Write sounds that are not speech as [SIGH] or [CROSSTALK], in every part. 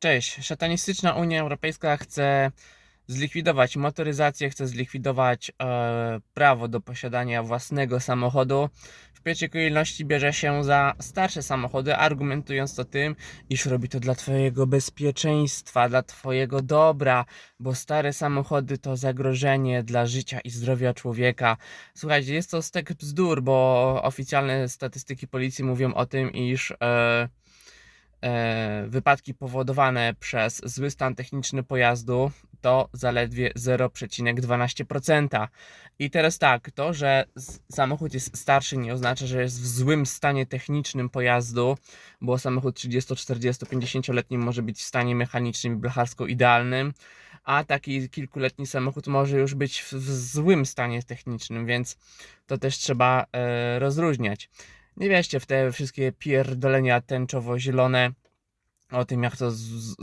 Cześć. Szatanistyczna Unia Europejska chce zlikwidować motoryzację, chce zlikwidować e, prawo do posiadania własnego samochodu. W pierwszej kolejności bierze się za starsze samochody, argumentując to tym, iż robi to dla Twojego bezpieczeństwa, dla Twojego dobra, bo stare samochody to zagrożenie dla życia i zdrowia człowieka. Słuchajcie, jest to stek bzdur, bo oficjalne statystyki policji mówią o tym, iż. E, wypadki powodowane przez zły stan techniczny pojazdu to zaledwie 0,12%. I teraz tak, to, że samochód jest starszy nie oznacza, że jest w złym stanie technicznym pojazdu, bo samochód 30, 40, 50-letni może być w stanie mechanicznym i blacharsko idealnym, a taki kilkuletni samochód może już być w, w złym stanie technicznym, więc to też trzeba e, rozróżniać. Nie wierzcie w te wszystkie pierdolenia tęczowo-zielone o tym, jak to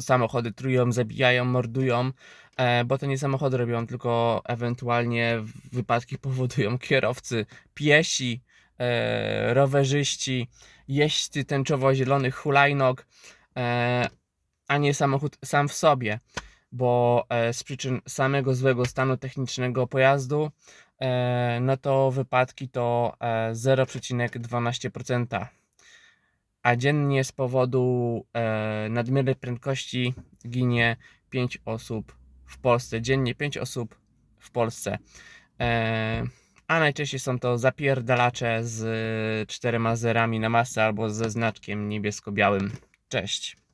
samochody trują, zabijają, mordują, e, bo to nie samochody robią, tylko ewentualnie wypadki [LAUGHS] powodują kierowcy, piesi, e, rowerzyści, jeźdźcy tęczowo-zielonych hulajnóg, e, a nie samochód sam w sobie, bo e, z przyczyn samego złego stanu technicznego pojazdu, e, no to wypadki to e, 0,12% a dziennie z powodu e, nadmiernej prędkości ginie 5 osób w Polsce. Dziennie 5 osób w Polsce. E, a najczęściej są to zapierdalacze z czterema zerami na masę albo ze znaczkiem niebiesko-białym. Cześć.